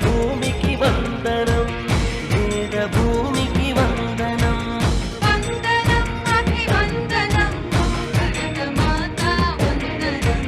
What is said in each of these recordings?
భూమికి వందనం వేద భూమికి వందనం. వందనం అభివందనం భరతమాతా వందనం.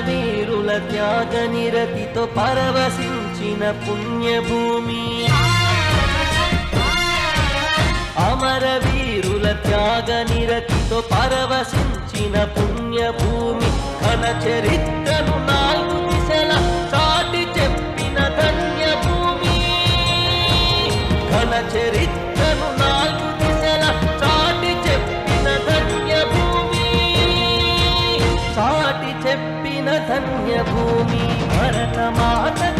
వీరుల త్యాగ నిరతితో పరవశించిన పుణ్యభూమి. అమర వీరుల త్యాగ నిరతితో పరవశించిన పుణ్యభూమి. ఘన చరిత్ర చెప్పిన ధన్యభూమి భరతమాత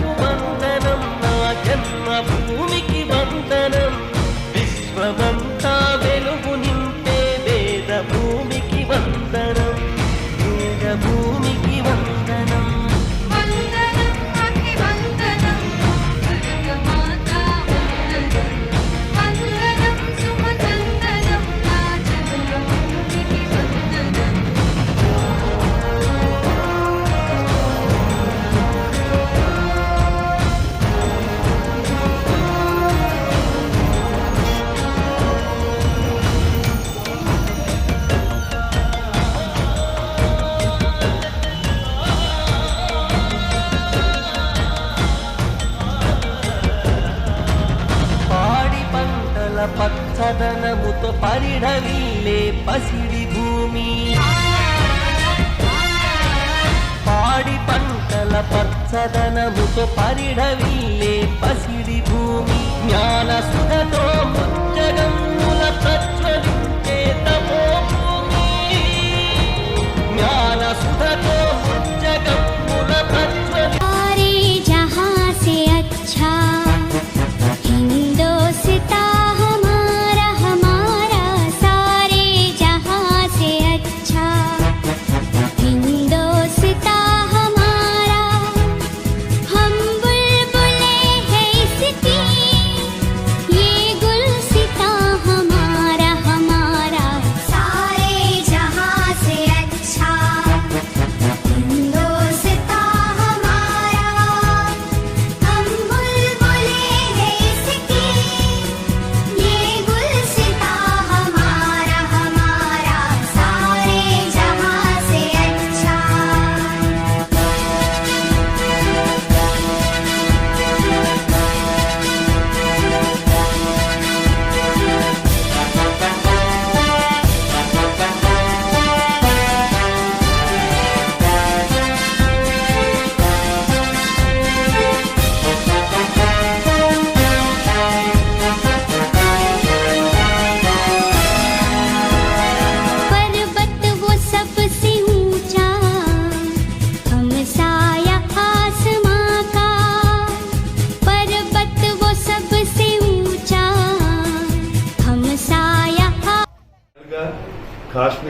పచ్చదనముతో పరిఢవిల్లే పసిడి భూమి. పాడి పంటల పచ్చదనముతో పరిఢవిల్లే పసిడి భూమి.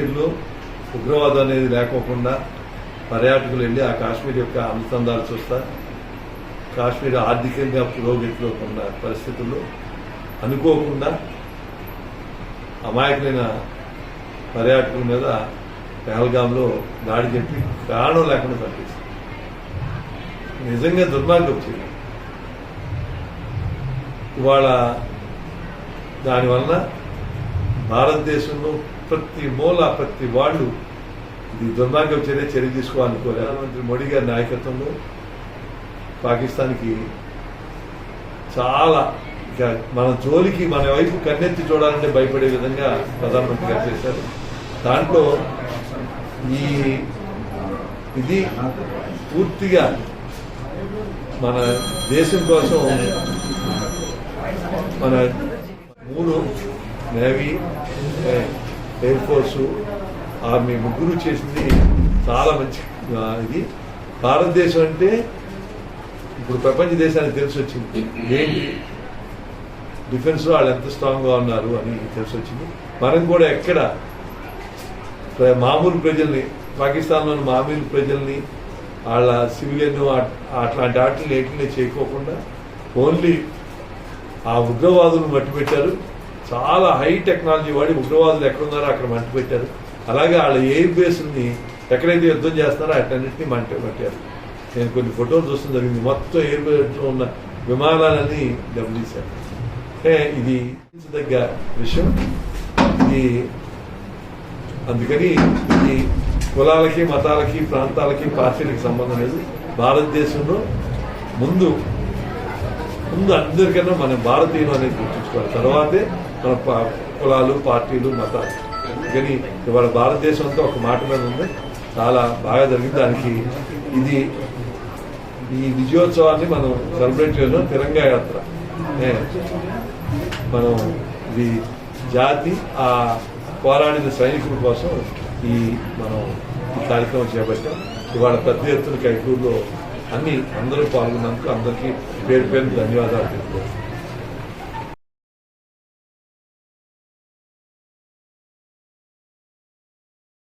కాశ్మీర్లో ఉగ్రవాదం అనేది లేకోకుండా పర్యాటకులు వెళ్ళి ఆ కాశ్మీర్ యొక్క అనుసంధాలు చూస్తా కాశ్మీర్ ఆర్థికంగా పురోగతిలో ఉన్న పరిస్థితుల్లో అనుకోకుండా అమాయకులైన పర్యాటకుల మీద పెహల్గాంలో దాడి చెప్పి కారణం లేకుండా తప్పించింది నిజంగా దుర్మార్గం వచ్చింది ఇవాళ దానివల్ల భారతదేశంలో ప్రతి మూల ప్రతి వాళ్ళు ఇది దుర్మార్గం చర్య చర్య తీసుకోవాలని ప్రధానమంత్రి మోడీ గారి నాయకత్వంలో పాకిస్తాన్కి చాలా ఇక మన జోలికి మన వైపు కన్నెత్తి చూడాలంటే భయపడే విధంగా ప్రధానమంత్రి గారు చేశారు. దాంట్లో ఈ ఇది పూర్తిగా మన దేశం కోసం మన మూడు నేవీ ఎయిర్ ఫోర్సు ఆర్మీ ముగ్గురు చేసింది చాలా మంచి ఇది. భారతదేశం అంటే ఇప్పుడు ప్రపంచ దేశానికి తెలిసి వచ్చింది ఏంటి? డిఫెన్స్ వాళ్ళు ఎంత స్ట్రాంగ్గా ఉన్నారు అని తెలిసి వచ్చింది మనం కూడా ఎక్కడ మామూలు ప్రజల్ని పాకిస్తాన్లోని మామూలు ప్రజల్ని వాళ్ళ సివిలియన్ అట్లాంటి వాటిని లేకుండా చేయకోకుండా ఓన్లీ ఆ ఉగ్రవాదులను మట్టి పెట్టారు చాలా హై టెక్నాలజీ వాడి ఉగ్రవాదులు ఎక్కడున్నారో అక్కడ మంట పెట్టారు అలాగే వాళ్ళ ఎయిర్ బేస్ని ఎక్కడైతే యుద్ధం చేస్తున్నారో అటన్నింటినీ మంట పెట్టారు నేను కొన్ని ఫోటోలు చూస్తుంది జరిగింది. మొత్తం ఎయిర్ బేస్లో ఉన్న విమానాలన్నీ దెబ్బతీశారు. అంటే ఇది దగ్గ విషయం. ఇది అందుకని ఈ కులాలకి మతాలకి ప్రాంతాలకి పార్టీలకి సంబంధం లేదు. భారతదేశంలో ముందు ముందు అందరికన్నా మన భారతీయులు అనేది గుర్తుంచుకోవాలి. తర్వాతే మన కులాలు పార్టీలు మతాలు. కానీ ఇవాళ భారతదేశంతో ఒక మాట మీద ఉంది. చాలా బాగా జరిగింది. దానికి ఇది ఈ విజయోత్సవాన్ని మనం సెలబ్రేట్ చేయడం తిరంగా యాత్ర. మనం ఇది జాతి ఆ పోరాడిన సైనికుల కోసం ఈ మనం ఈ కార్యక్రమం చేపట్టాం. ఇవాళ పెద్ద ఎత్తున కైకూరులో అన్ని అందరూ పాల్గొన్నందుకు అందరికీ పేరు పేరు ధన్యవాదాలు తెలుపుతున్నాను